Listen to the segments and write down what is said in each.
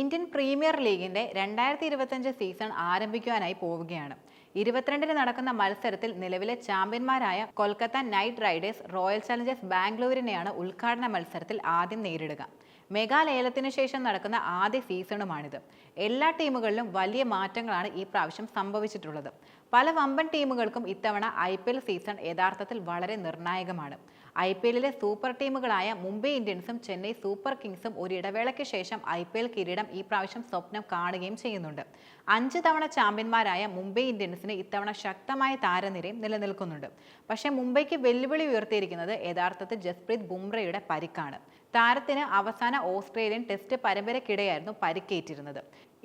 Indian premier ലീഗിന്റെ രണ്ടായിരത്തി ഇരുപത്തഞ്ച് സീസൺ ആരംഭിക്കുവാനായി പോവുകയാണ്. ഇരുപത്തിരണ്ടിന് നടക്കുന്ന മത്സരത്തിൽ നിലവിലെ ചാമ്പ്യന്മാരായ Kolkata knight riders royal challengers ബാംഗ്ലൂരിനെയാണ് ഉദ്ഘാടന മത്സരത്തിൽ ആദ്യം നേരിടുക. മെഗാ ലേലത്തിനു ശേഷം നടക്കുന്ന ആദ്യ സീസണുമാണിത്. എല്ലാ ടീമുകളിലും വലിയ മാറ്റങ്ങളാണ് ഈ പ്രാവശ്യം സംഭവിച്ചിട്ടുള്ളത്. പല വമ്പൻ ടീമുകൾക്കും ഇത്തവണ ഐ സീസൺ യഥാർത്ഥത്തിൽ വളരെ നിർണായകമാണ്. ഐ പി എല്ലിലെ സൂപ്പർ ടീമുകളായ മുംബൈ ഇന്ത്യൻസും ചെന്നൈ സൂപ്പർ കിങ്സും ഒരു ഇടവേളയ്ക്ക് ശേഷം ഐ പി എൽ കിരീടം ഈ പ്രാവശ്യം സ്വപ്നം കാണുകയും ചെയ്യുന്നുണ്ട്. അഞ്ച് തവണ ചാമ്പ്യന്മാരായ മുംബൈ ഇന്ത്യൻസിന് ഇത്തവണ ശക്തമായ താരനിരയും നിലനിൽക്കുന്നുണ്ട്. പക്ഷേ മുംബൈക്ക് വെല്ലുവിളി ഉയർത്തിയിരിക്കുന്നത് യഥാർത്ഥത്തിൽ ജസ്പ്രീത് ബുംറയുടെ പരിക്കാണ്. താരത്തിന് അവസാന ഓസ്ട്രേലിയൻ ടെസ്റ്റ് പരമ്പരയ്ക്കിടെയായിരുന്നു പരിക്കേറ്റിരുന്നത്.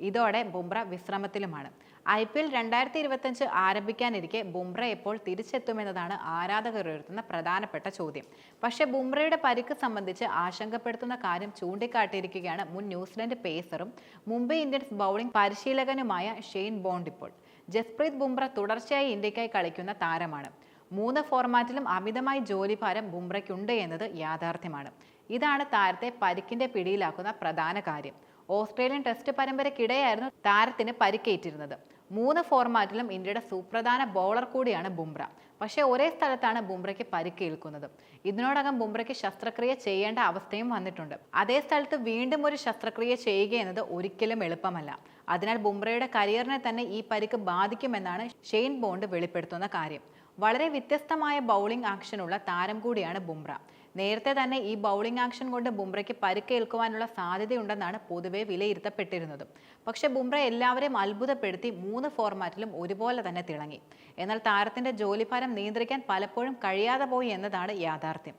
ഇതോടെ ബുംറ വിശ്രമത്തിലുമാണ്. ഐ പി എൽ രണ്ടായിരത്തി ഇരുപത്തഞ്ച് ആരംഭിക്കാനിരിക്കെ ബുംറ എപ്പോൾ തിരിച്ചെത്തുമെന്നതാണ് ആരാധകർ ഉയർത്തുന്ന പ്രധാനപ്പെട്ട ചോദ്യം. പക്ഷെ ബുംറയുടെ പരിക്ക് സംബന്ധിച്ച് ആശങ്കപ്പെടുത്തുന്ന കാര്യം ചൂണ്ടിക്കാട്ടിയിരിക്കുകയാണ് മുൻ ന്യൂസിലൻഡ് പേസറും മുംബൈ ഇന്ത്യൻസ് ബൗളിംഗ് പരിശീലകനുമായ ഷെയ്ൻ ബോണ്ട് ഇപ്പോൾ. ജസ്പ്രീത് ബുംറ തുടർച്ചയായി ഇന്ത്യക്കായി കളിക്കുന്ന താരമാണ്. മൂന്ന് ഫോർമാറ്റിലും അമിതമായി ജോലിഭാരം ബുംറയ്ക്കുണ്ട് എന്നത് യാഥാർത്ഥ്യമാണ്. ഇതാണ് താരത്തെ പരിക്കിന്റെ പിടിയിലാക്കുന്ന പ്രധാന കാര്യം. ഓസ്ട്രേലിയൻ ടെസ്റ്റ് പരമ്പരയ്ക്കിടെയായിരുന്നു താരത്തിന് പരിക്കേറ്റിരുന്നത്. മൂന്ന് ഫോർമാറ്റിലും ഇന്ത്യയുടെ സുപ്രധാന ബൗളർ കൂടിയാണ് ബുംറ. പക്ഷേ ഒരേ സ്ഥലത്താണ് ബുംറയ്ക്ക് പരിക്കേൽക്കുന്നത്. ഇതിനോടകം ബുംറയ്ക്ക് ശസ്ത്രക്രിയ ചെയ്യേണ്ട അവസ്ഥയും വന്നിട്ടുണ്ട്. അതേ സ്ഥലത്ത് വീണ്ടും ഒരു ശസ്ത്രക്രിയ ചെയ്യുക എന്നത് ഒരിക്കലും എളുപ്പമല്ല. അതിനാൽ ബുംറയുടെ കരിയറിനെ തന്നെ ഈ പരിക്ക് ബാധിക്കുമെന്നാണ് ഷെയ്ൻ ബോണ്ട് വെളിപ്പെടുത്തുന്ന കാര്യം. വളരെ വ്യത്യസ്തമായ ബൗളിംഗ് ആക്ഷനുള്ള താരം കൂടിയാണ് ബുംറ. നേരത്തെ തന്നെ ഈ ബൗളിംഗ് ആക്ഷൻ കൊണ്ട് ബുംറയ്ക്ക് പരുക്കേൽക്കുവാനുള്ള സാധ്യതയുണ്ടെന്നാണ് പൊതുവെ വിലയിരുത്തപ്പെട്ടിരുന്നത്. പക്ഷേ ബുംറ എല്ലാവരെയും അത്ഭുതപ്പെടുത്തി മൂന്ന് ഫോർമാറ്റിലും ഒരുപോലെ തന്നെ തിളങ്ങി. എന്നാൽ താരത്തിന്റെ ജോലിഭാരം നിയന്ത്രിക്കാൻ പലപ്പോഴും കഴിയാതെ പോയി എന്നതാണ് യാഥാർത്ഥ്യം.